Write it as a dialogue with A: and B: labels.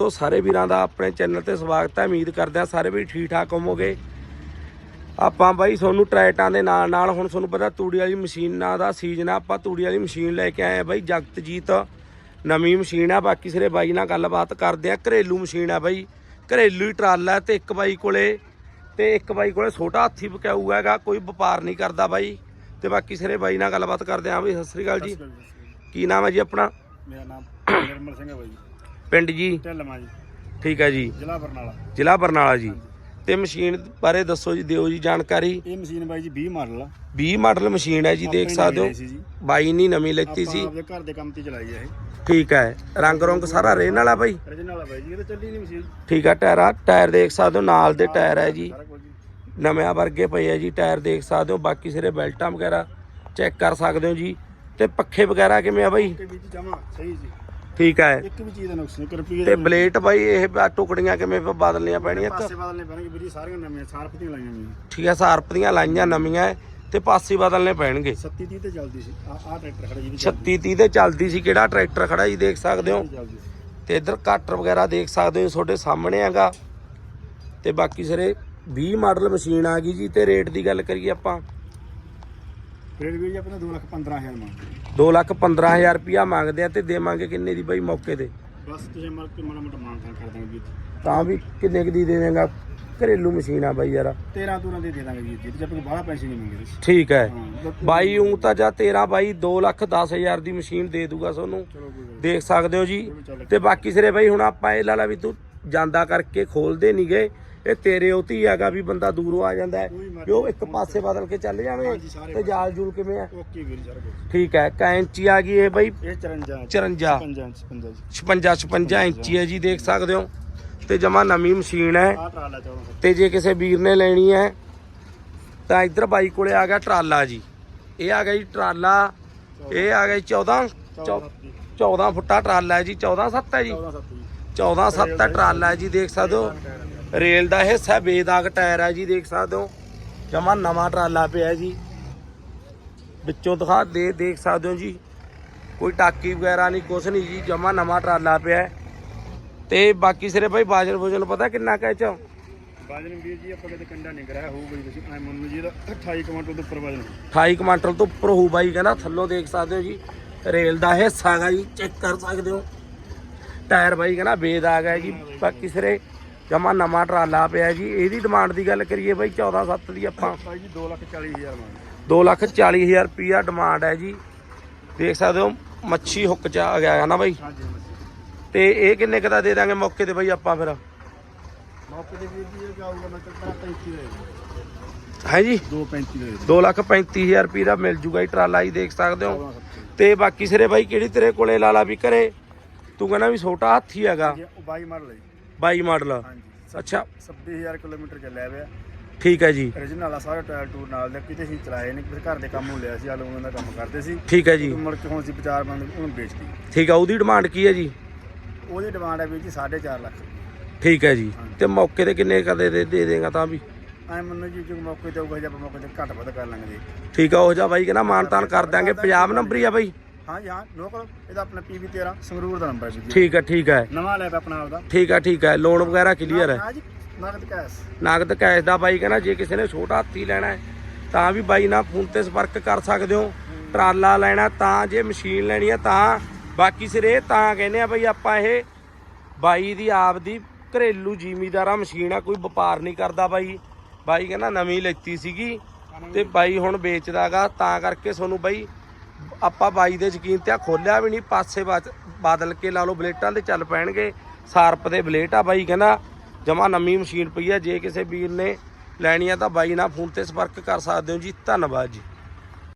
A: ਦੋਸਤੋ ਸਾਰੇ ਵੀਰਾਂ ਦਾ ਆਪਣੇ ਚੈਨਲ ਤੇ ਸਵਾਗਤ ਹੈ। ਉਮੀਦ ਕਰਦੇ ਹਾਂ ਸਾਰੇ ਵੀ ਠੀਕ ਠਾਕ ਹੋਵੋਗੇ। ਆਪਾਂ ਬਾਈ ਤੁਹਾਨੂੰ ਟਰੈਕਟਾਂ ਦੇ ਨਾਲ ਨਾਲ ਹੁਣ ਤੁਹਾਨੂੰ ਪਤਾ ਤੂੜੀ ਵਾਲੀ ਮਸ਼ੀਨਾਂ ਦਾ ਸੀਜ਼ਨ ਆ। ਆਪਾਂ ਤੂੜੀ ਵਾਲੀ ਮਸ਼ੀਨ ਲੈ ਕੇ ਆਏ ਆ ਬਾਈ। ਜਗਤਜੀਤ ਨਵੀਂ ਮਸ਼ੀਨ ਆ। ਬਾਕੀ ਸਾਰੇ ਬਾਈ ਨਾਲ ਗੱਲਬਾਤ ਕਰਦੇ ਆ ਘਰੇਲੂ ਮਸ਼ੀਨ ਆ ਬਾਈ। ਘਰੇਲੂ ਹੀ ਟਰਾਲਾ ਤੇ ਇੱਕ ਬਾਈ ਕੋਲੇ ਤੇ ਇੱਕ ਬਾਈ ਕੋਲੇ ਛੋਟਾ ਹਾਥੀ ਬਕਾਊ ਹੈਗਾ। ਕੋਈ ਵਪਾਰ ਨਹੀਂ ਕਰਦਾ ਬਾਈ। ਤੇ ਬਾਕੀ ਸਾਰੇ ਬਾਈ ਨਾਲ ਗੱਲਬਾਤ ਕਰਦੇ ਆ ਬਈ ਸਤਿ ਸ੍ਰੀ ਅਕਾਲ ਜੀ। ਕੀ ਨਾਮ ਹੈ ਜੀ ਆਪਣਾ?
B: ਮੇਰਾ ਨਾਮ ਨਿਰਮਲ ਸਿੰਘ ਹੈ ਬਾਈ।
A: ਪਿੰਡ ਜੀ?
B: ਢਿੱਲਮਾ ਜੀ।
A: ਠੀਕ ਹੈ ਜੀ।
B: ਜ਼ਿਲ੍ਹਾ ਬਰਨਾਲਾ।
A: ਜ਼ਿਲ੍ਹਾ ਬਰਨਾਲਾ ਜੀ। ਤੇ ਮਸ਼ੀਨ ਬਾਰੇ ਦੱਸੋ ਜੀ ਦਿਓ ਜੀ ਜਾਣਕਾਰੀ।
B: ਇਹ ਮਸ਼ੀਨ ਬਾਈ ਜੀ 20 ਮਾਡਲ ਆ।
A: 20 ਮਾਡਲ ਮਸ਼ੀਨ ਹੈ ਜੀ ਦੇਖ
B: ਆਪਣੀ
A: ਸਕਦੇ ਹੋ। ਬਾਈ ਨਹੀਂ ਨਵੀਂ ਲੈਤੀ ਸੀ।
B: ਆਪਦੇ ਘਰ ਦੇ ਕੰਮ ਤੇ ਚਲਾਈ ਆ ਇਹ।
A: ਠੀਕ ਹੈ ਰੰਗ ਰੰਗ ਸਾਰਾ ਰੇਨ ਵਾਲਾ ਬਾਈ?
B: Origignal ਆ ਬਾਈ ਜੀ ਇਹ ਤਾਂ ਚੱਲੀ ਨਹੀਂ ਮਸ਼ੀਨ।
A: ਠੀਕ ਹੈ ਟਾਇਰ ਟਾਇਰ ਦੇਖ ਸਕਦੇ ਹੋ ਨਾਲ ਦੇ ਟਾਇਰ ਹੈ ਜੀ। ਨਵੇਂ ਵਰਗੇ ਪਏ ਆ ਜੀ ਟਾਇਰ ਦੇਖ ਸਕਦੇ ਹੋ ਬਾਕੀ ਸਾਰੇ ਬੈਲਟਾਂ ਵਗੈਰਾ ਚੈੱਕ ਕਰ ਸਕਦੇ ਹੋ ਜੀ। ਤੇ ਪੱਖੇ ਵਗੈਰਾ ਕਿਵੇਂ ਆ ਬਾਈ?
B: ਵਿੱਚ ਜਮਾ ਸਹੀ ਜੀ।
A: ਠੀਕ ਹੈ।
B: ਇੱਕ ਵੀ ਚੀਜ਼ ਦਾ ਨੁਕਸ ਨਹੀਂ ਕਰ ਰੁਪਈਏ
A: ਤੇ ਬਲੇਟ ਬਾਈ ਇਹ ਬਾ- ਟੁਕੜੀਆਂ ਕਿਵੇਂ ਬਦਲਣੀਆਂ ਪੈਣੀਆਂ?
B: ਪਾਸੇ ਬਦਲਨੇ ਪੈਣਗੇ ਵੀਰ ਸਾਰੀਆਂ ਨਵੀਆਂ ਸਾਰਪ ਦੀਆਂ ਲਾਈਆਂ ਹੋਈਆਂ।
A: ਠੀਕ ਹੈ ਸਾਰਪ ਦੀਆਂ ਲਾਈਆਂ ਨਵੀਆਂ ਹੈ ਤੇ ਪਾਸੇ ਬਦਲਨੇ ਪੈਣਗੇ।
B: 37 30 ਤੇ ਚੱਲਦੀ ਸੀ। ਆ ਆ ਟਰੈਕਟਰ ਖੜਾ ਜੀ
A: 36 30 ਤੇ ਚੱਲਦੀ ਸੀ ਕਿਹੜਾ ਟਰੈਕਟਰ ਖੜਾ ਜੀ ਦੇਖ ਸਕਦੇ ਹੋ?
B: ਚੱਲਦੀ ਸੀ।
A: ਤੇ ਇੱਧਰ ਕਟਰ ਵਗੈਰਾ ਦੇਖ ਸਕਦੇ ਹੋ ਤੁਹਾਡੇ ਸਾਹਮਣੇ ਹੈਗਾ। ਤੇ ਬਾਕੀ ਸਾਰੇ 20 ਮਾਡਲ ਮਸ਼ੀਨ ਆ ਗਈ ਜੀ ਤੇ ਰੇਟ ਦੀ ਗੱਲ ਕਰੀਏ ਆਪਾਂ।
B: ਰੇਟ ਵੀ ਜੀ ਆਪਣਾ 2 ਲੱਖ 15000 ਮੰਗ
A: 2 ਲੱਖ 15000 ਰੁਪਿਆ ਮੰਗਦੇ ਆ ਤੇ ਦੇਵਾਂਗੇ ਕਿੰਨੇ ਦੀ ਬਾਈ ਮੌਕੇ ਤੇ?
B: ਬਸ ਤੁਸੀਂ ਮਰ ਕੇ ਮਾੜਾ ਮੋਟਾ ਮਾਨਤਾਨ ਕਰ ਦਾਂਗੇ ਵੀਰ ਜੀ
A: ਤਾਂ ਵੀ ਕਿੰਨੇ ਕੁ ਦੀ ਦੇ ਦੇਗਾ ਘਰੇਲੂ ਮਸ਼ੀਨ ਆ ਬਾਈ ਯਾਰ।
B: 13 ਤੂਰਾਂ ਦੇ ਦੇ ਦਾਂਗੇ ਵੀਰ ਜੀ ਤੇ ਜਦ ਤੱਕ ਬਾਹਲਾ ਪੈਸੇ ਨਹੀਂ ਮੰਗੇ ਤੁਸੀਂ
A: ਠੀਕ ਹੈ।
B: ਹਾਂ
A: ਬਾਈ ਉਂ ਤਾਂ ਜਾਂ 13 ਬਾਈ 2 ਲੱਖ 10000 ਦੀ ਮਸ਼ੀਨ ਦੇ ਦੂਗਾ ਤੁਹਾਨੂੰ
B: ਚਲੋ ਕੋਈ ਗੱਲ
A: ਦੇਖ ਸਕਦੇ ਹੋ ਜੀ। ਤੇ ਬਾਕੀ ਸਿਰੇ ਬਾਈ ਹੁਣ ਆਪਾਂ ਇਹ ਲਾਲਾ ਵੀ ਤੂੰ ਜਾਂਦਾ ਕਰਕੇ ਖੋਲਦੇ ਨਹੀਂ ਗਏ ਇਹ ਤੇਰੇ ਉਤੀ ਹੈਗਾ ਵੀ ਬੰਦਾ ਦੂਰੋਂ ਆ ਜਾਂਦਾ ਹੈ। ਵੀ ਉਹ ਇੱਕ ਪਾਸੇ ਬਦਲ ਕੇ ਚੱਲ ਜਾਵੇ ਤੇ ਜਾਲ ਜੂਲ ਕਿਵੇਂ ਆ।
B: ਓਕੇ ਵੀਰ ਸਾਰਾ
A: ਠੀਕ ਹੈ ਕੈਂਚੀ ਆ ਗਈ ਇਹ ਬਾਈ।
B: ਇਹ 54
A: 54
B: 55 55 ਜੀ
A: 56 56 ਇੰਚੀ ਹੈ ਜੀ ਦੇਖ ਸਕਦੇ ਹੋ। ਤੇ ਜਮਾ ਨਵੀਂ ਮਸ਼ੀਨ ਹੈ।
B: ਆਹ ਟਰਾਲਾ 14
A: ਤੇ ਜੇ ਕਿਸੇ ਵੀਰ ਨੇ ਲੈਣੀ ਹੈ ਤਾਂ ਇੱਧਰ ਬਾਈ ਕੋਲੇ ਆ ਗਿਆ ਟਰਾਲਾ ਜੀ। ਇਹ ਆ ਗਿਆ ਜੀ ਟਰਾਲਾ ਇਹ ਆ ਗਿਆ ਜੀ 14 ਚੌ- 14 ਫੁੱਟਾ ਟਰਾਲਾ ਹੈ ਜੀ 14 7 ਹੈ ਜੀ।
B: 14 7 ਜੀ।
A: 14 7 ਦਾ ਟਰਾਲਾ ਹੈ ਜੀ ਦੇਖ ਸਕਦੇ ਹੋ। ਰੇਲ ਦਾ ਹਿੱਸਾ ਬੇਦਾਗ ਟਾਇਰ ਹੈ ਜੀ ਦੇਖ ਸਕਦੇ ਹੋ। ਜਮਾ ਨਵਾਂ ਟਰਾਲਾ ਪਿਆ ਜੀ। ਵਿੱਚੋਂ ਦਿਖਾ ਦੇ ਦੇਖ ਸਕਦੇ ਹੋ ਜੀ। ਕੋਈ ਟਾਕੀ ਵਗੈਰਾ ਨਹੀਂ ਕੁਛ ਨਹੀਂ ਜੀ ਜਮਾ ਨਵਾਂ ਟਰਾਲਾ ਪਿਆ। ਤੇ ਬਾਕੀ ਸਿਰੇ ਭਾਈ ਬਾਜਰ ਵਜਨ ਪਤਾ ਕਿੰਨਾ ਕਾ ਇਹ ਚ
B: ਬਾਜਨ ਵੀਰ ਜੀ ਆਪਾਂ ਕਿਤੇ ਕੰਡਾ ਨਹੀਂ ਕਰਾਇਆ ਹੋਊਗਾ ਜੀ ਤੁਸੀਂ ਐ ਮੰਨੋ ਜੀ ਇਹਦਾ 28 ਕੁਇੰਟਲ ਤੋਂ ਉੱਪਰ ਵਜਨ
A: 28 ਕੁਇੰਟਲ ਤੋਂ ਉੱਪਰ ਹੋਊ ਬਾਈ ਕਹਿੰਦਾ ਥੱਲੋਂ ਦੇਖ ਸਕਦੇ ਹੋ ਜੀ। ਰੇਲ ਦਾ ਹਿੱਸਾ ਹੈਗਾ ਜੀ ਚੈੱਕ ਕਰ ਸਕਦੇ ਹੋ। ਟਾਇਰ ਬਾਈ ਕਹਿੰਦਾ ਬੇਦਾਗ ਹੈ ਜੀ। ਬਾਕੀ ਸਿਰੇ ਜਮਾ ਨਵਾਂ ਟਰਾਲਾ ਪਿਆ ਜੀ ਇਹਦੀ ਡਿਮਾਂਡ ਦੀ ਗੱਲ ਕਰੀਏ ਬਾਈ 14 7 ਦੀ ਆਪਾਂ।
B: ਬਾਈ ਜੀ 2 ਲੱਖ 40 ਹਜ਼ਾਰ ਮੰਗ
A: 2 ਲੱਖ 40 ਹਜ਼ਾਰ ਰੁਪਿਆ ਡਿਮਾਂਡ ਹੈ ਜੀ। ਦੇਖ ਸਕਦੇ ਹੋ ਮੱਛੀ ਹੁੱਕ ਚ ਆ ਗਿਆ ਹੈ ਨਾ ਬਾਈ?
B: ਹਾਂਜੀ
A: ਤੇ ਇਹ ਕਿੰਨੇ ਕੁ ਦਾ ਦੇ ਦਾਂਗੇ ਮੌਕੇ ਤੇ ਬਾਈ ਆਪਾਂ ਫਿਰ?
B: ਮੌਕੇ ਤੇ ਵੀਰ ਜੀ ਇਹ ਜਾਊਗਾ ਮੈਂ ਕਿਹਾ 35 ਦੇ
A: ਹੈ ਜੀ?
B: 235 ਦੇ
A: 2 ਲੱਖ 35 ਹਜ਼ਾਰ ਰੁਪਏ ਦਾ ਮਿਲ ਜੂਗਾ ਜੀ ਟਰਾਲਾ ਜੀ ਦੇਖ ਸਕਦੇ ਹੋ।
B: 14 70
A: ਤੇ ਬਾਕੀ ਸਿਰੇ ਬਾਈ ਕਿਹੜੀ ਤੇਰੇ ਕੋਲੇ ਲਾਲਾ ਵੀ ਕਰੇ ਤੂੰ ਕਹਿੰਦਾ ਵੀ ਛੋਟਾ ਹਾਥੀ ਹੈਗਾ।
B: ਜੀ ਉਹ 22 ਮਾਡਲ ਹੈ ਜੀ।
A: 22 ਮਾਡਲ। ਅੱਛਾ।
B: 26000 ਕਿਲੋਮੀਟਰ ਚੱਲਿਆ ਹੋਇਆ
A: ਠੀਕ ਹੈ ਜੀ।
B: Origignal ਆ ਸਾਰਾ ਟਾਇਰ ਟੂਰ ਨਾਲ ਦੇ ਕਿਤੇ ਸੀ ਚਲਾਏ ਨਹੀਂ ਕਿਸੇ ਘਰ ਦੇ ਕੰਮ ਲਿਆ ਸੀ ਆਲੂਆਂ ਦਾ ਕੰਮ ਕਰਦੇ ਸੀ।
A: ਠੀਕ ਹੈ ਜੀ।
B: ਮੁੜ ਕੇ ਹੁਣ ਸੀ ਵਿਚਾਰ ਬੰਦ ਉਹਨੂੰ ਵੇਚਤੀ।
A: ਠੀਕ ਹੈ ਉਹਦੀ ਡਿਮਾਂਡ ਕੀ ਹੈ ਜੀ?
B: ਉਹਦੀ ਡਿਮਾਂਡ ਹੈ ਵੀਰ ਜੀ 4.5 ਲੱਖ।
A: ਠੀਕ ਹੈ ਜੀ। ਤੇ ਮੌਕੇ ਤੇ ਕਿੰਨੇ ਕਦੇ ਦੇ ਦੇ ਦੇਗਾ ਤਾਂ ਵੀ?
B: ਐ ਮੰਨੋ ਜੀ ਜੋ ਮੌਕੇ ਤੇ ਹੋਊਗਾ ਜੇ ਆਪਾਂ ਮੌਕੇ ਤੇ ਘੱਟ ਵੱਧ ਕਰ ਲਾਂਗੇ
A: ਠੀਕ ਆ ਉਹ ਜਾ ਬਾਈ ਕਹਿੰਦਾ ਮਾਨਤਾਨ ਕਰ ਦਾਂਗੇ ਪੰਜਾਬ ਨੰਬਰ ਹੀ ਆ ਬਾਈ।
B: ਹਾਂ ਜੀ ਹਾਂ ਲੋਕਲ ਇਹਦਾ ਆਪਣਾ ਪੀਵੀ 13 ਸੰਗਰੂਰ ਦਾ ਨੰਬਰ ਹੈ ਵੀਰ ਜੀ।
A: ਠੀਕ ਹੈ ਠੀਕ ਹੈ।
B: ਨਵਾਂ ਲੈ ਪਿਆ ਆਪਣਾ ਆਪਦਾ।
A: ਠੀਕ ਹੈ ਠੀਕ ਹੈ ਲੋਨ ਵਗੈਰਾ ਕਲੀਅਰ ਹੈ?
B: ਹਾਂ ਜੀ ਨਗਦ ਕੈਸ਼
A: ਨਗਦ ਕੈਸ਼ ਦਾ ਬਾਈ ਕਹਿੰਦਾ ਜੇ ਕਿਸੇ ਨੇ ਛੋਟਾ ਹਾਥੀ ਲੈਣਾ ਹੈ ਤਾਂ ਵੀ ਬਾਈ ਨਾਲ ਫੋਨ ਤੇ ਸੰਪਰਕ ਕਰ ਸਕਦੇ ਹੋ। ਟਰਾਲਾ ਲੈਣਾ ਤਾਂ ਜੇ ਮਸ਼ੀਨ ਲੈਣੀ ਹੈ ਤਾਂ ਬਾਕੀ ਸਿਰੇ ਤਾਂ ਕਹਿੰਦੇ ਆ ਬਾਈ ਆਪਾਂ ਇਹ ਬਾਈ ਦੀ ਆਪ ਦੀ ਘਰੇਲੂ ਜ਼ਿਮੀਦਾਰਾ ਮਸ਼ੀਨ ਆ ਕੋਈ ਵਪਾਰ ਨਹੀਂ ਕਰਦਾ ਬਾਈ। ਬਾਈ ਕਹਿੰਦਾ ਨਵੀਂ ਲੈਤੀ ਸੀਗੀ ਤੇ ਬਾਈ ਹੁਣ ਵੇਚਦਾਗਾ ਤਾਂ ਕਰਕੇ ਤੁਹਾਨੂੰ ਬਾਈ ਆਪਾਂ ਬਾਈ ਦੇ ਯਕੀਨ ਤੇ ਆ, ਖੋਲਿਆ ਵੀ ਨਹੀਂ, ਪਾਸੇ ਬਚ- ਬਦਲ ਕੇ ਲਾ ਲਓ ਬਲੇਟਾਂ ਤੇ ਚੱਲ ਪੈਣਗੇ। ਸਾਰਪ ਦੇ ਬਲੇਟ ਆ ਬਾਈ, ਕਹਿੰਦਾ ਜਮਾ ਨਵੀਂ ਮਸ਼ੀਨ ਪਈ ਆ, ਜੇ ਕਿਸੇ ਵੀਰ ਨੇ ਲੈਣੀ ਆ ਤਾਂ ਬਾਈ ਨਾਲ ਫੋਨ ਤੇ ਸੰਪਰਕ ਕਰ ਸਕਦੇ ਹੋ ਜੀ। ਧੰਨਵਾਦ ਜੀ।